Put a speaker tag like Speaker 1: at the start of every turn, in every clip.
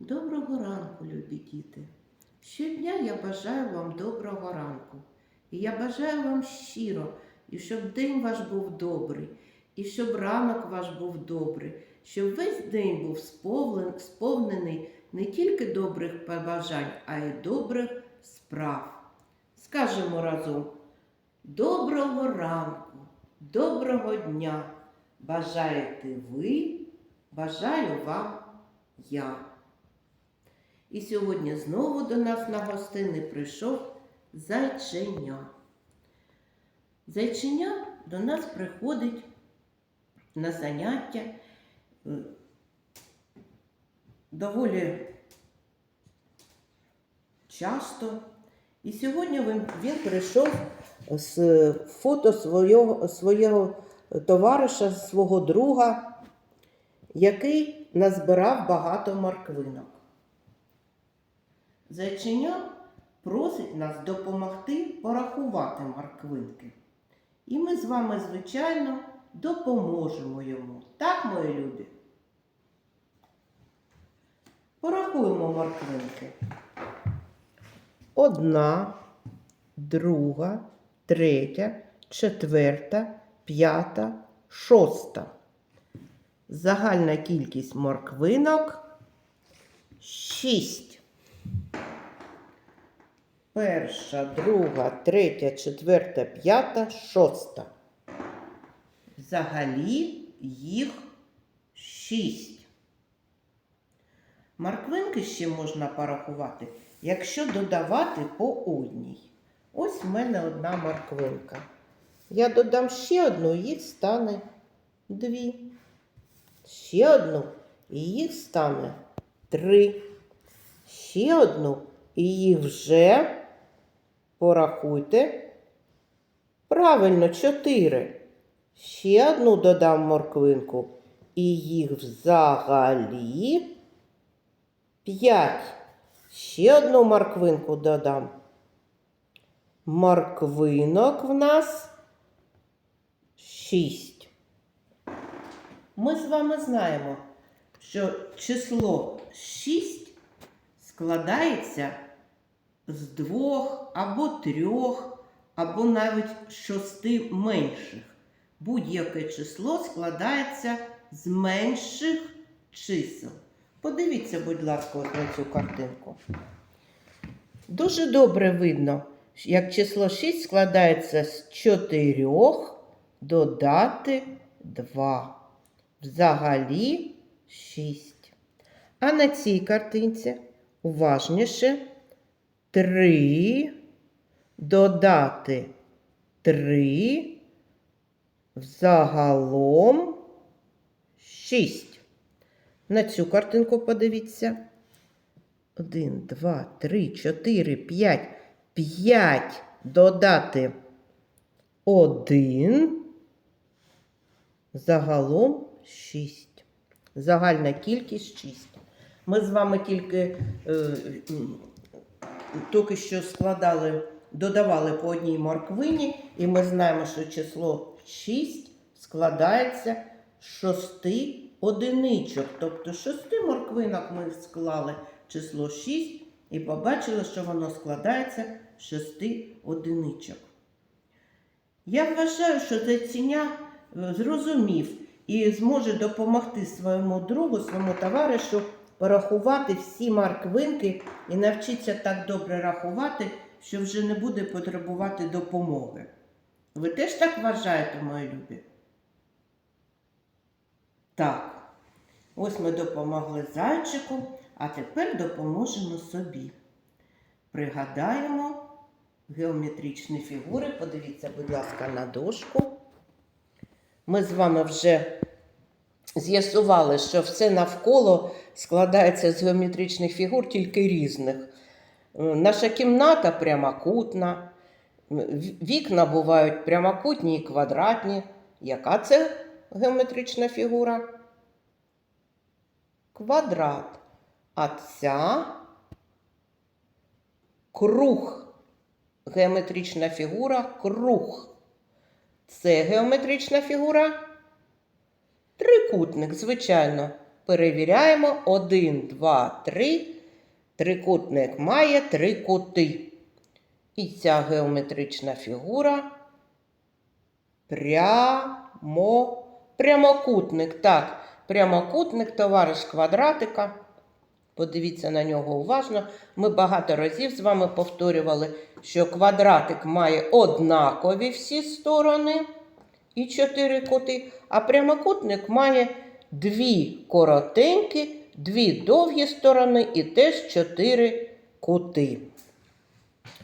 Speaker 1: Доброго ранку, любі діти. Щодня я бажаю вам доброго ранку. І я бажаю вам щиро, і щоб день ваш був добрий, і щоб ранок ваш був добрий, щоб весь день був сповнен- сповнений не тільки добрих побажань, а й добрих справ. Скажемо разом: доброго ранку, доброго дня! Бажаєте ви, бажаю вам я. І сьогодні знову до нас на гостини прийшов зайченя. Зайченя до нас приходить на заняття е, доволі часто. І сьогодні він, прийшов з фото свого, свого товариша, свого друга, який назбирав багато морквинок. Зайченя просить нас допомогти порахувати морквинки. І ми з вами, звичайно, допоможемо йому. Так, мої любі? Порахуємо морквинки. Одна, друга, третя, четверта, п'ята, шоста. Загальна кількість морквинок шість. Перша, друга, третя, четверта, п'ята, шоста. Взагалі їх шість. Морквинки ще можна порахувати, якщо додавати по одній. Ось в мене одна морквинка. Я додам ще одну, їх стане дві. Ще одну, і їх стане три. Ще одну, і їх вже порахуйте. Правильно, чотири. Ще одну додам морквинку, і їх взагалі п'ять. Ще одну морквинку додам. Морквинок в нас шість. Ми з вами знаємо, що число 6 складається з двох або трьох, або навіть шести менших. Будь-яке число складається з менших чисел. Подивіться, будь ласка, на цю картинку. Дуже добре видно, як число 6 складається з 4 додати 2. Взагалі 6. А на цій картинці уважніше 3 додати 3 взагалом 6. На цю картинку подивіться. 1, 2, 3, 4, 5. 5 додати 1. Загалом 6. Загальна кількість 6. Ми з вами тільки е, тільки що складали, додавали по одній морквині, і ми знаємо, що число 6 складається з 6 одиничок. Тобто з 6 морквинок ми склали число 6 і побачили, що воно складається з 6 одиничок. Я вважаю, що зайценя е, зрозумів і зможе допомогти своєму другу, своєму товаришу порахувати всі морквинки і навчиться так добре рахувати, що вже не буде потребувати допомоги. Ви теж так вважаєте, мої любі? Так. Ось ми допомогли зайчику, а тепер допоможемо собі. Пригадаємо геометричні фігури. Подивіться, будь ласка, на дошку. Ми з вами вже з'ясували, що все навколо складається з геометричних фігур, тільки різних. Е, Наша кімната прямокутна, вікна бувають прямокутні і квадратні. Яка це геометрична фігура? Квадрат. А ця круг. Геометрична фігура круг. Це геометрична фігура? Трикутник, звичайно. Перевіряємо. 1, 2, 3. Трикутник має три кути. І ця геометрична фігура прямо, прямокутник. Так, прямокутник, товариш квадратика. Подивіться на нього уважно. Ми багато разів з вами повторювали, що квадратик має однакові всі сторони і чотири кути, а прямокутник має дві коротенькі, дві довгі сторони і теж чотири кути.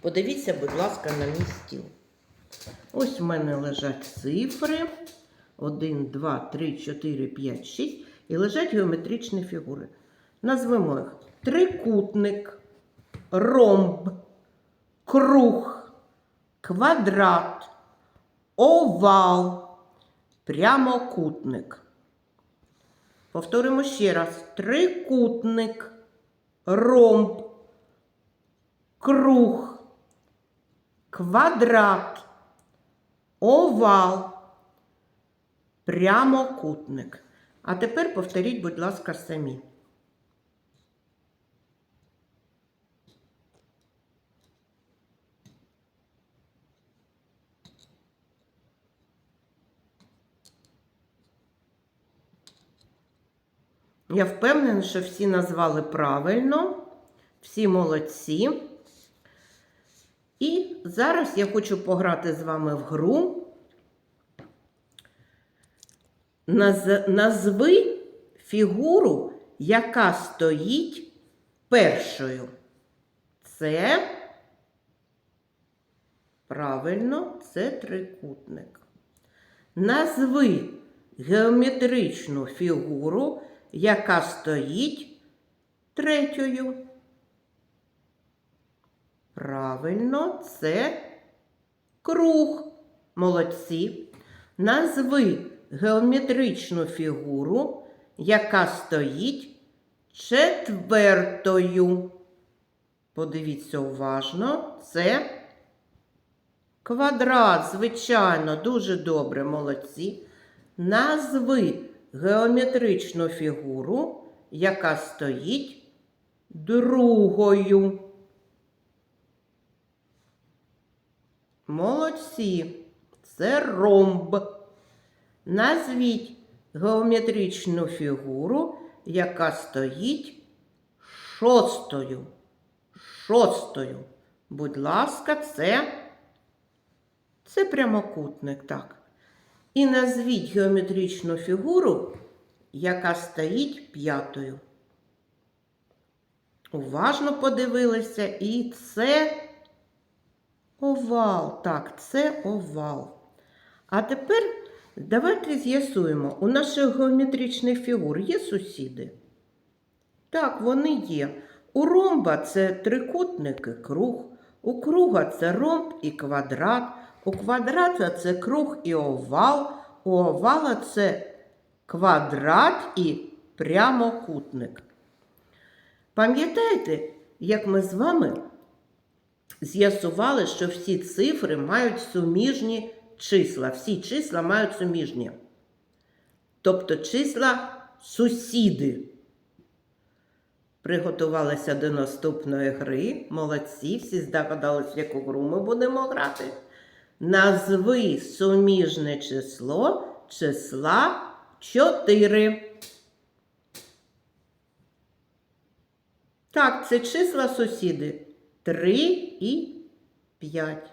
Speaker 1: Подивіться, будь ласка, на мій стіл. Ось в мене лежать цифри. 1, 2, 3, 4, 5, 6. І лежать геометричні фігури. Назвемо їх трикутник, ромб, круг, квадрат, овал, прямокутник. Повторимо ще раз: трикутник, ромб, круг, квадрат, овал, прямокутник. А тепер повторіть, будь ласка, самі. Я впевнена, що всі назвали правильно, всі молодці. І зараз я хочу пограти з вами в гру. Наз- Назви фігуру, яка стоїть першою. Це правильно, це трикутник. Назви геометричну фігуру, яка стоїть третьою. Правильно, це круг. Молодці. Назви геометричну фігуру, яка стоїть четвертою. Подивіться уважно, це квадрат, звичайно, дуже добре, молодці. Назви геометричну фігуру, яка стоїть другою. Молодці. Це ромб. Назвіть геометричну фігуру, яка стоїть шостою. Шостою. Будь ласка, це, це прямокутник, так. І назвіть геометричну фігуру, яка стоїть п'ятою. Уважно подивилися, і це овал. Так, це овал. А тепер давайте з'ясуємо, у наших геометричних фігур є сусіди? Так, вони є. У ромба це трикутник і круг, у круга це ромб і квадрат, у квадрата це круг і овал, у овала це квадрат і прямокутник. Пам'ятаєте, як ми з вами з'ясували, що всі цифри мають суміжні числа. Всі числа мають суміжні. Тобто числа сусіди. Приготувалися до наступної гри. Молодці, всі здогадались, в яку гру ми будемо грати. Назви суміжне число числа 4. Так, це числа сусіди 3 і 5.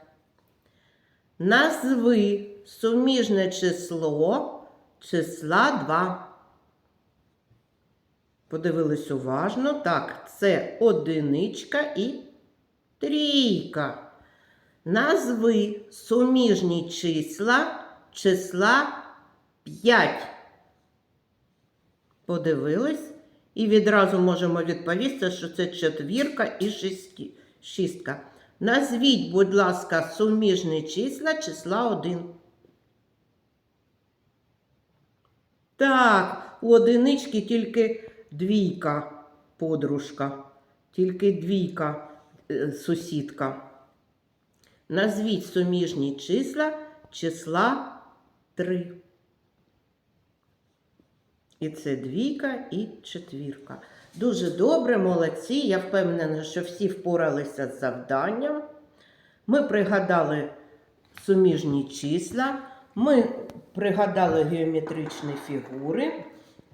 Speaker 1: Назви суміжне число числа 2. Подивились уважно. Так, це одиничка і трійка. Назви суміжні числа числа 5. Подивились. І відразу можемо відповісти, що це четвірка і шістка. Назвіть, будь ласка, суміжні числа числа 1. Так, у одинички тільки двійка подружка, тільки двійка е, сусідка. Назвіть суміжні числа числа 3. І це двійка і четвірка. Дуже добре, молодці. Я впевнена, що всі впоралися з завданням. Ми пригадали суміжні числа, ми пригадали геометричні фігури.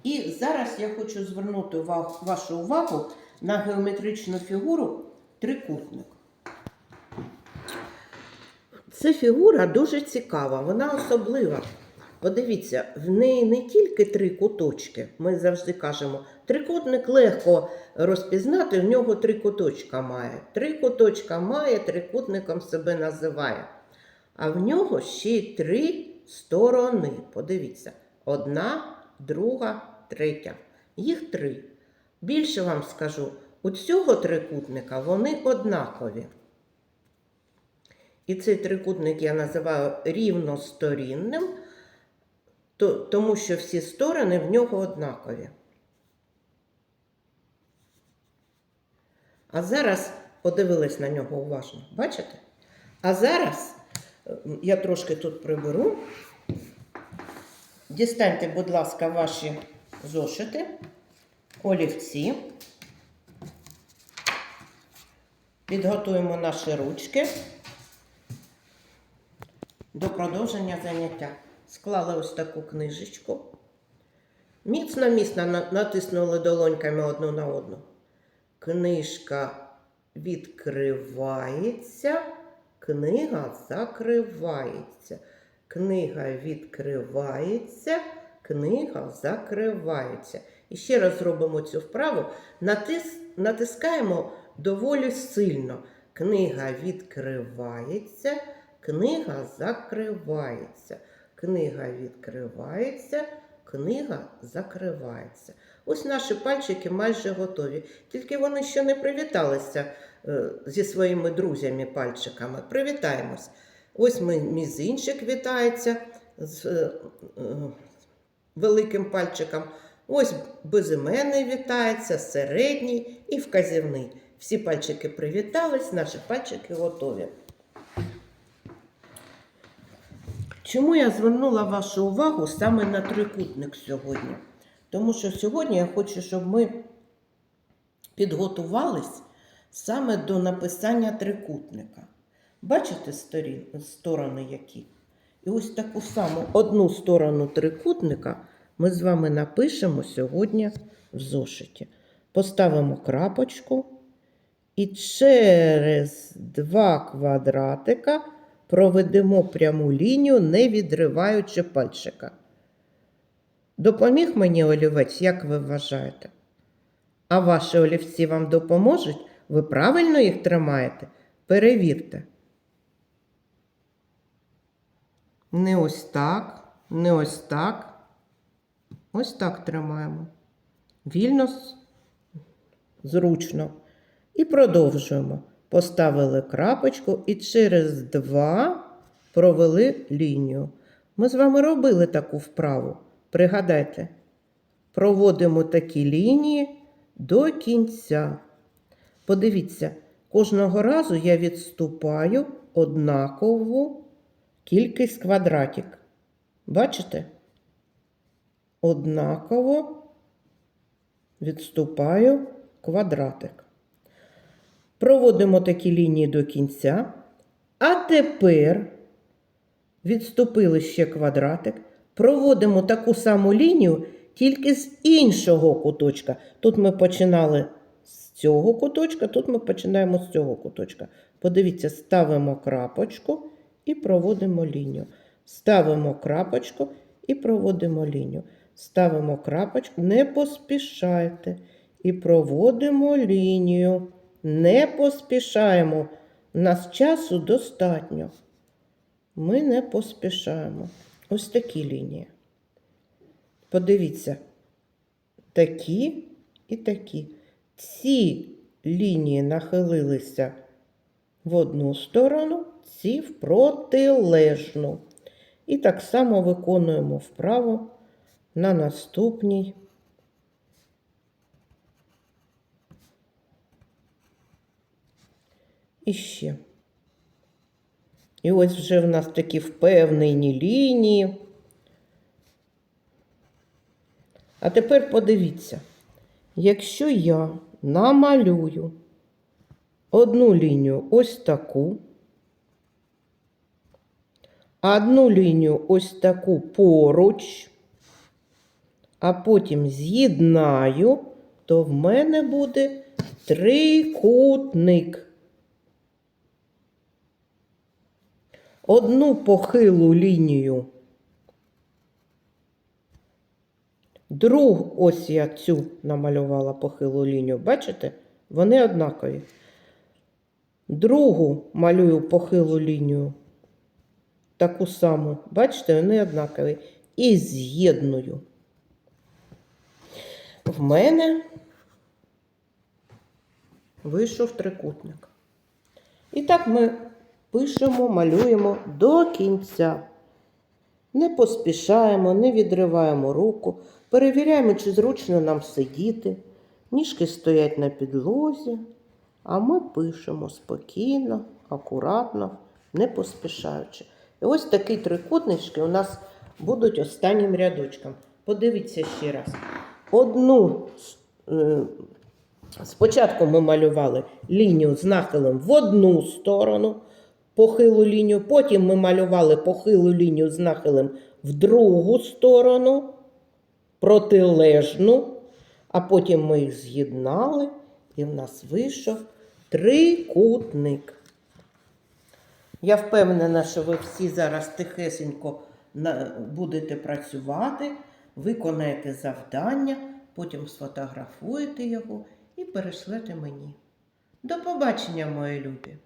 Speaker 1: І зараз я хочу звернути вашу увагу на геометричну фігуру трикутник. Це фігура дуже цікава, вона особлива. Подивіться, в неї не тільки три куточки. Ми завжди кажемо, трикутник легко розпізнати, в нього три куточка має. Три куточка має, трикутником себе називає. А в нього ще й три сторони. Подивіться, одна, друга, третя. Їх три. Більше вам скажу, у цього трикутника вони однакові. І цей трикутник я називаю рівносторінним, то, тому що всі сторони в нього однакові. А зараз подивились на нього уважно. Бачите? А зараз я трошки тут приберу. Дістаньте, будь ласка, ваші зошити, олівці. Підготуємо наші ручки до продовження заняття. Склали ось таку книжечку. Міцно міцно на- натиснули долоньками одну на одну. Книжка відкривається, книга закривається. Книга відкривається, книга закривається. І ще раз зробимо цю вправу. Натис, натискаємо доволі сильно. Книга відкривається, книга закривається. Книга відкривається, книга закривається. Ось наші пальчики майже готові. Тільки вони ще не привіталися е, зі своїми друзями пальчиками. Привітаємось. Ось мізинчик вітається з е, е, великим пальчиком. Ось безіменний вітається, середній і вказівний. Всі пальчики привітались, наші пальчики готові. Чому я звернула вашу увагу саме на трикутник сьогодні? Тому що сьогодні я хочу, щоб ми підготувались саме до написання трикутника. Бачите сторін, сторони які? І ось таку саму одну сторону трикутника ми з вами напишемо сьогодні в зошиті. Поставимо крапочку і через два квадратика проведемо пряму лінію, не відриваючи пальчика. Допоміг мені олівець, як ви вважаєте? А ваші олівці вам допоможуть? Ви правильно їх тримаєте? Перевірте. Не ось так, не ось так. Ось так тримаємо. Вільно, зручно. І продовжуємо. Поставили крапочку і через два провели лінію. Ми з вами робили таку вправу. Пригадайте, проводимо такі лінії до кінця. Подивіться, кожного разу я відступаю однакову кількість квадратик. Бачите? Однаково відступаю квадратик. Проводимо такі лінії до кінця. А тепер відступили ще квадратик. Проводимо таку саму лінію, тільки з іншого куточка. Тут ми починали з цього куточка, тут ми починаємо з цього куточка. Подивіться, ставимо крапочку і проводимо лінію. Ставимо крапочку і проводимо лінію. Ставимо крапочку, не поспішайте. І проводимо лінію. Не поспішаємо. Нас часу достатньо. Ми не поспішаємо. Ось такі лінії. Подивіться, такі і такі. Ці лінії нахилилися в одну сторону, ці в протилежну. І так само виконуємо вправо на наступній. І ще. І ось вже в нас такі впевнені лінії. А тепер подивіться, якщо я намалюю одну лінію ось таку, одну лінію ось таку поруч, а потім з'єднаю, то в мене буде трикутник. Одну похилу лінію. Другу, ось я цю намалювала похилу лінію. Бачите? Вони однакові. Другу малюю похилу лінію. Таку саму. Бачите, вони однакові. І з'єдную. В мене вийшов трикутник. І так ми пишемо, малюємо до кінця. Не поспішаємо, не відриваємо руку, перевіряємо, чи зручно нам сидіти. Ніжки стоять на підлозі, а ми пишемо спокійно, акуратно, не поспішаючи. І ось такі трикутнички у нас будуть останнім рядочком. Подивіться ще раз. Одну е, спочатку ми малювали лінію з нахилом в одну сторону, похилу лінію, потім ми малювали похилу лінію з нахилем в другу сторону, протилежну, а потім ми їх з'єднали, і в нас вийшов трикутник. Я впевнена, що ви всі зараз тихесенько будете працювати, виконаєте завдання, потім сфотографуєте його і перешлете мені. До побачення, мої любі!